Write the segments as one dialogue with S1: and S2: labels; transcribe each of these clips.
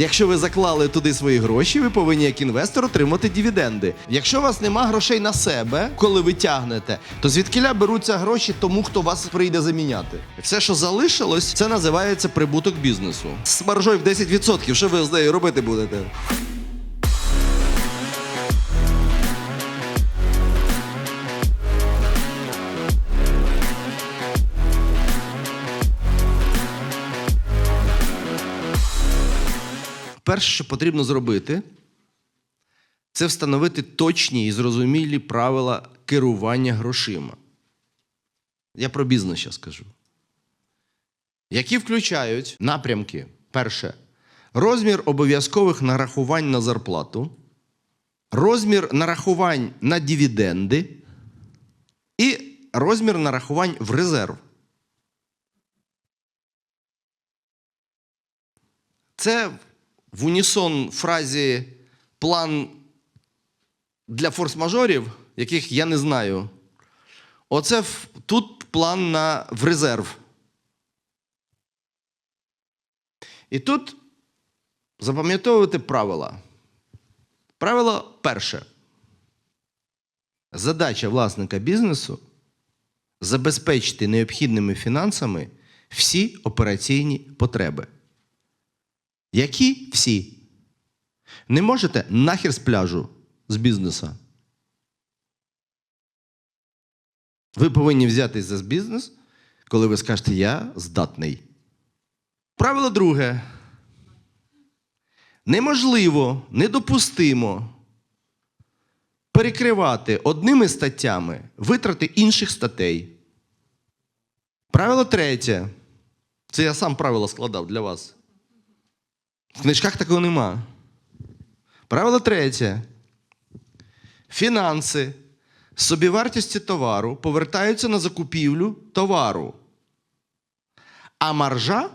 S1: Якщо ви заклали туди свої гроші, ви повинні як інвестор отримати дивіденди. Якщо у вас нема грошей на себе, коли ви тягнете, то звідкиля беруться гроші тому, хто вас прийде заміняти. Все, що залишилось, це називається прибуток бізнесу. З маржою в 10%. Що ви з нею робити будете? Перше, що потрібно зробити, це встановити точні і зрозумілі правила керування грошима. Я про бізнес зараз скажу. Які включають напрямки. Перше. Розмір обов'язкових нарахувань на зарплату, розмір нарахувань на дивіденди і розмір нарахувань в резерв. Це в унісон фразі план для форс-мажорів, яких я не знаю. Оце тут план на, в резерв. І тут запам'ятовувати правила. Правило перше. Задача власника бізнесу забезпечити необхідними фінансами всі операційні потреби. Які всі? Не можете нахер з пляжу з бізнеса. Ви повинні взятись за бізнес, коли ви скажете, я здатний. Правило друге. Неможливо, недопустимо перекривати одними статтями витрати інших статей. Правило третє. Це я сам правило складав для вас. В книжках такого нема. Правило третє. Фінанси з собівартості товару повертаються на закупівлю товару. А маржа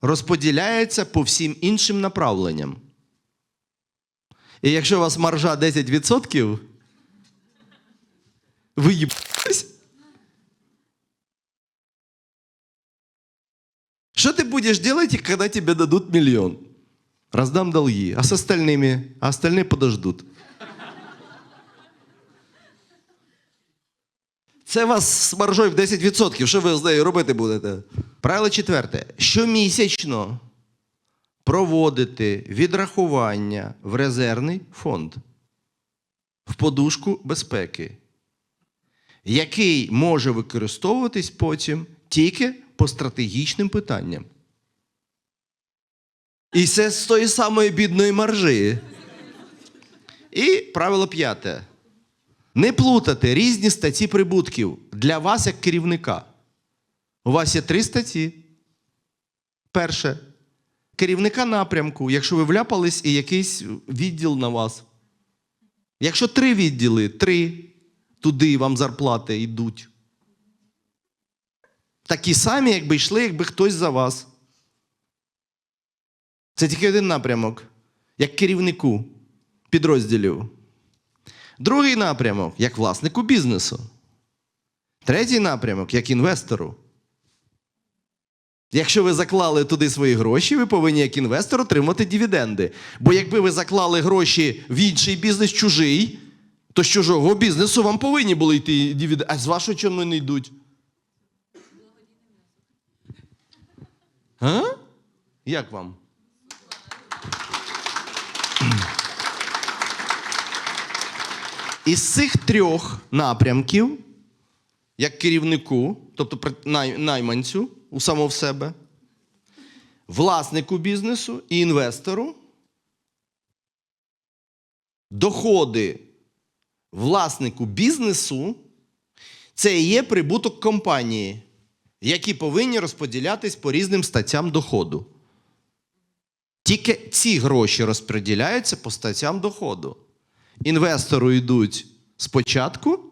S1: розподіляється по всім іншим направленням. І якщо у вас маржа 10%, ви їбались. Что ты будешь делать, когда тебе дадут миллион? Раздам долги. А с остальными? А остальные подождут. Це вас з маржою в 10%. Що ви з нею робити будете? Правило четверте. Щомісячно проводити відрахування в резервний фонд, в подушку безпеки, який може використовуватись потім тільки по стратегічним питанням. І це з тої самої бідної маржі. І правило п'яте. Не плутати різні статті прибутків для вас як керівника. У вас є три статті. Перше. Керівника напрямку, якщо ви вляпались і якийсь відділ на вас. Якщо три відділи, три туди вам зарплати йдуть. Такі самі, якби йшли, якби хтось за вас. Це тільки один напрямок, як керівнику підрозділів. Другий напрямок як власнику бізнесу. Третій напрямок як інвестору. Якщо ви заклали туди свої гроші, ви повинні як інвестор отримати дивіденди. Бо якби ви заклали гроші в інший бізнес чужий, то з чужого бізнесу вам повинні були йти дивіденди. А з вашого чому не йдуть? А? Як вам? Із цих трьох напрямків, як керівнику, тобто найманцю у самого в себе, власнику бізнесу і інвестору, доходи власнику бізнесу це є прибуток компанії, які повинні розподілятись по різним статтям доходу. Тільки ці гроші розподіляються по статтям доходу. Інвестору йдуть спочатку.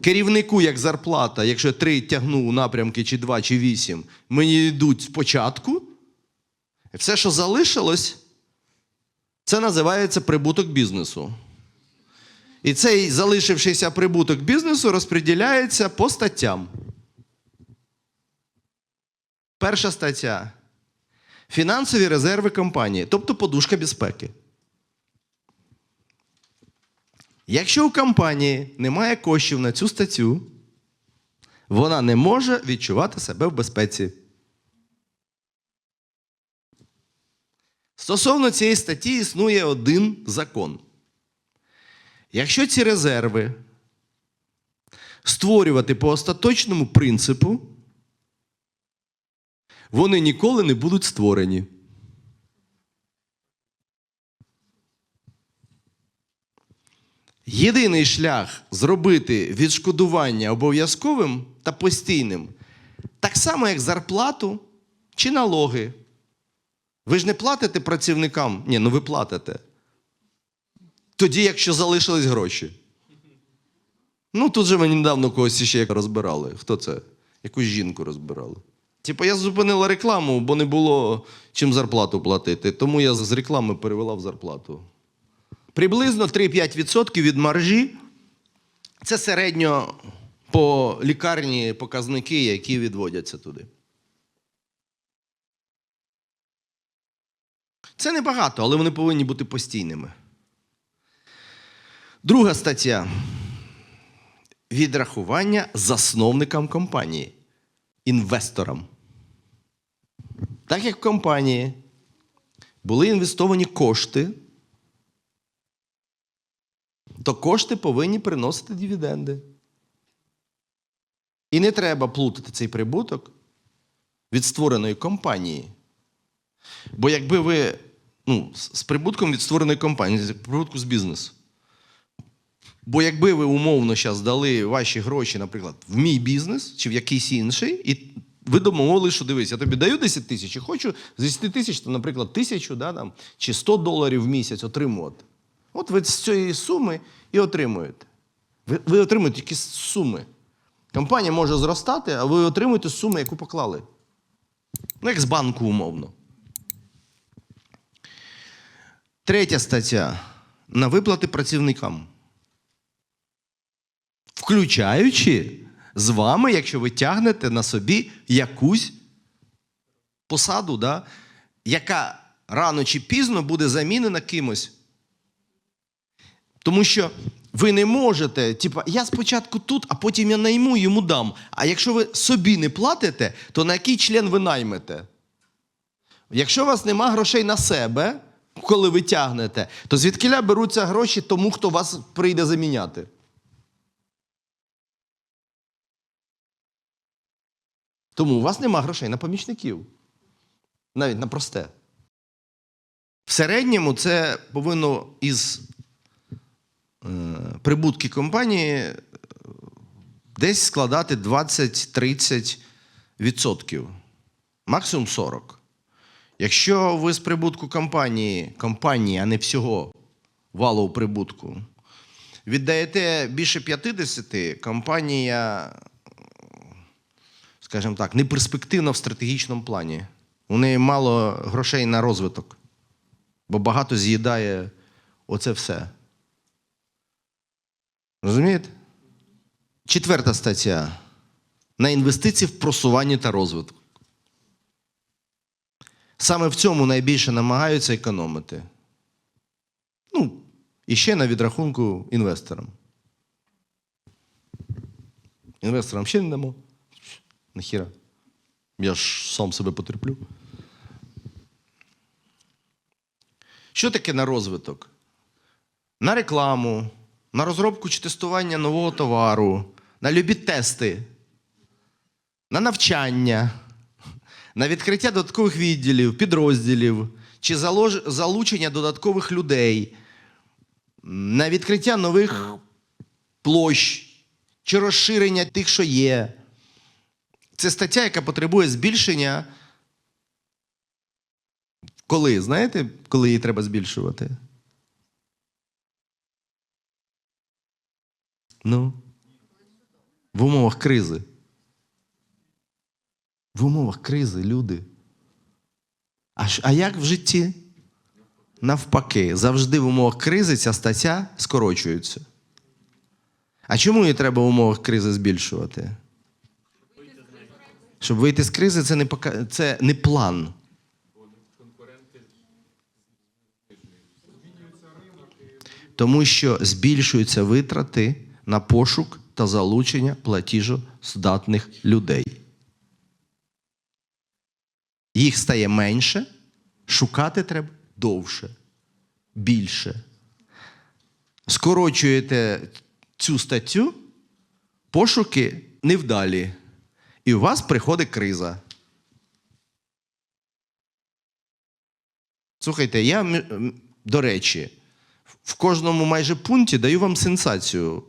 S1: Керівнику як зарплата, якщо три тягну у напрямки, чи два, чи вісім, мені йдуть спочатку. Все, що залишилось, це називається прибуток бізнесу. І цей залишившийся прибуток бізнесу розподіляється по статтям. Перша стаття. Фінансові резерви компанії, тобто подушка безпеки. Якщо у компанії немає коштів на цю статтю, вона не може відчувати себе в безпеці. Стосовно цієї статті існує один закон. Якщо ці резерви створювати по остаточному принципу, вони ніколи не будуть створені. Єдиний шлях зробити відшкодування обов'язковим та постійним, так само, як зарплату чи налоги. Ви ж не платите працівникам? Ні, ну ви платите. Тоді, якщо залишились гроші. Ну, тут же ми недавно когось ще розбирали. Хто це? Якусь жінку розбирали. Типу, я зупинила рекламу, бо не було чим зарплату платити. Тому я з реклами перевела в зарплату. Приблизно 3-5% від маржі це середньо по лікарні показники, які відводяться туди. Це небагато, але вони повинні бути постійними. Друга стаття. Відрахування засновникам компанії, інвесторам. Так як в компанії були інвестовані кошти, то кошти повинні приносити дивіденди. І не треба плутати цей прибуток від створеної компанії. Бо якби ви ну, з прибутком від створеної компанії, з прибутку з бізнесу. Бо якби ви умовно зараз дали ваші гроші, наприклад, в мій бізнес чи в якийсь інший, і ви домовились, що дивись, я тобі даю 10 тисяч і хочу з 10 тисяч, наприклад, тисячу да, там, чи 100 доларів в місяць отримувати. От ви з цієї суми і отримуєте. Ви, ви отримуєте тільки суми. Компанія може зростати, а ви отримуєте з суми, яку поклали. Ну, як з банку, умовно. Третя стаття. На виплати працівникам. Включаючи з вами, якщо ви тягнете на собі якусь посаду, да, яка рано чи пізно буде замінена кимось. Тому що ви не можете, типа, я спочатку тут, а потім я найму йому дам. А якщо ви собі не платите, то на який член ви наймете? Якщо у вас нема грошей на себе, коли ви тягнете, то звідкиля беруться гроші тому, хто вас прийде заміняти? Тому у вас нема грошей на помічників. Навіть на просте. В середньому це повинно із прибутки компанії е, десь складати 20-30%. Максимум 40%. Якщо ви з прибутку компанії, компанії, а не всього валового прибутку, віддаєте більше 50, компанія, скажімо так, не перспективна в стратегічному плані. У неї мало грошей на розвиток, бо багато з'їдає оце все. Розумієте? Четверта стаття. На інвестиції в просування та розвиток. Саме в цьому найбільше намагаються економити. Ну, і ще на відрахунку інвесторам. Інвесторам ще не дамо. Нахіра. Я ж сам себе потерплю. Що таке на розвиток? На рекламу, на розробку чи тестування нового товару, на любі тести, на навчання, на відкриття додаткових відділів, підрозділів чи залучення додаткових людей, на відкриття нових площ чи розширення тих, що є. Це стаття, яка потребує збільшення. Коли? Знаєте, коли її треба збільшувати? Ну, в умовах кризи. В умовах кризи, люди. А, а як в житті? Навпаки, завжди в умовах кризи ця стаття скорочується. А чому її треба в умовах кризи збільшувати? Щоб вийти з кризи, це не пока... це не план. Тому що збільшуються витрати на пошук та залучення платіжоздатних людей. Їх стає менше, шукати треба довше, більше. Скорочуєте цю статтю, пошуки невдалі. І у вас приходить криза. Слухайте, я, до речі, в кожному майже пункті даю вам сенсацію.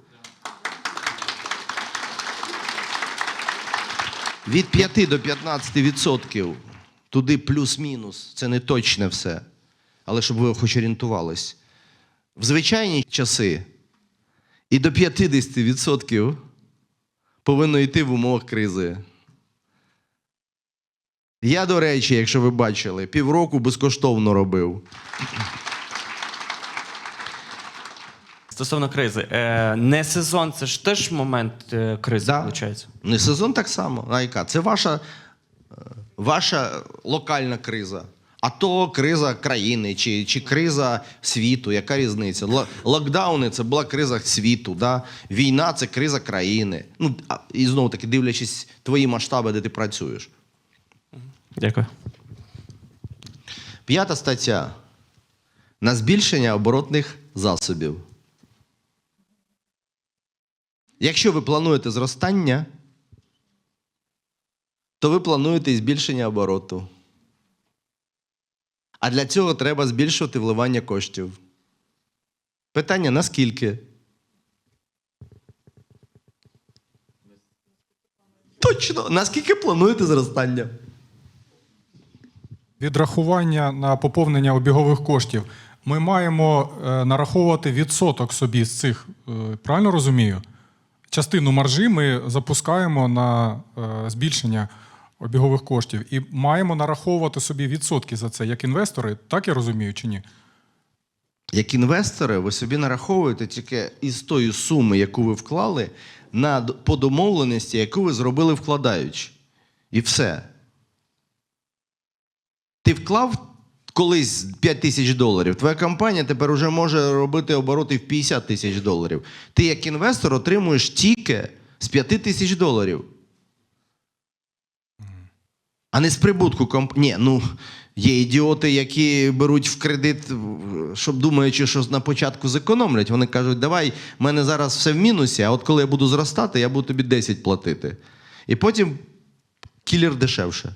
S1: Від 5 до 15 відсотків туди плюс-мінус. Це не точне все. Але щоб ви хоч орієнтувались. В звичайні часи і до 50 відсотків повинно йти в умовах кризи. Я, до речі, якщо ви бачили, півроку безкоштовно робив.
S2: Стосовно кризи, е, не сезон, це ж теж момент е, кризи,
S1: Да.
S2: виходить.
S1: Не сезон так само. А яка? Це ваша, е, ваша локальна криза. А то криза країни чи, чи криза світу. Яка різниця? Ло- Локдауни це була криза світу. Да? Війна це криза країни. Ну, а- і знову таки, дивлячись твої масштаби, де ти працюєш.
S2: Дякую.
S1: П'ята стаття. На збільшення оборотних засобів. Якщо ви плануєте зростання, то ви плануєте і збільшення обороту. А для цього треба збільшувати вливання коштів. Питання наскільки? Точно, наскільки плануєте зростання?
S3: Відрахування на поповнення обігових коштів. Ми маємо е, нараховувати відсоток собі з цих, е, правильно розумію? Частину маржі ми запускаємо на е, збільшення обігових коштів і маємо нараховувати собі відсотки за це, як інвестори, так я розумію чи ні?
S1: Як інвестори, ви собі нараховуєте тільки із тої суми, яку ви вклали, на по домовленості, яку ви зробили вкладаючи. І все. Ти вклав колись 5 тисяч доларів. Твоя компанія тепер уже може робити обороти в 50 тисяч доларів. Ти як інвестор отримуєш тільки з 5 тисяч доларів. А не з прибутку комп... Ні, ну є ідіоти, які беруть в кредит, щоб думаючи, що на початку зекономлять. Вони кажуть, давай, в мене зараз все в мінусі, а от коли я буду зростати, я буду тобі 10 платити. І потім кілер дешевше.